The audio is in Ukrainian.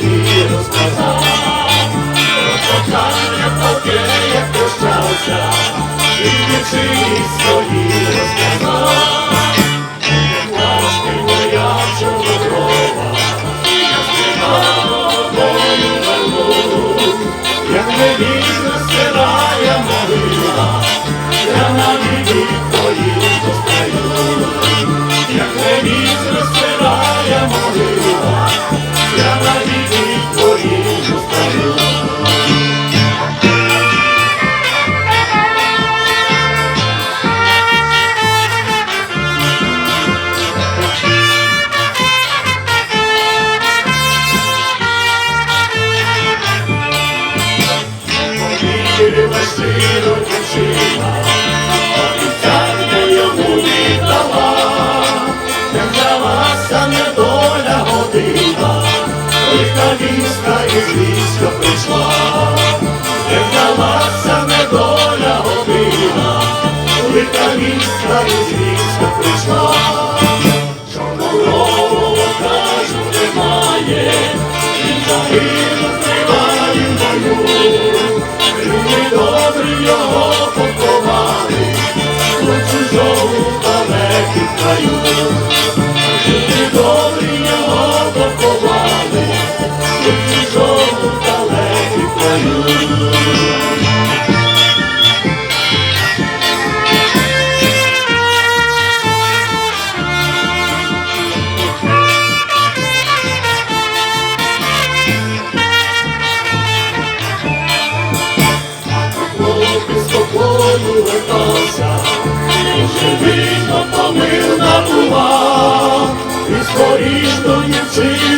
свої розказав, кохання таке, як прощався, і дівчині свої розказав. Вірила щиро дівчина, обіцянки йому не віддала, не вдалася недоля година, лиха війська із війська прийшла, не вдалася недоля година, Жити добрі горішно дівчина.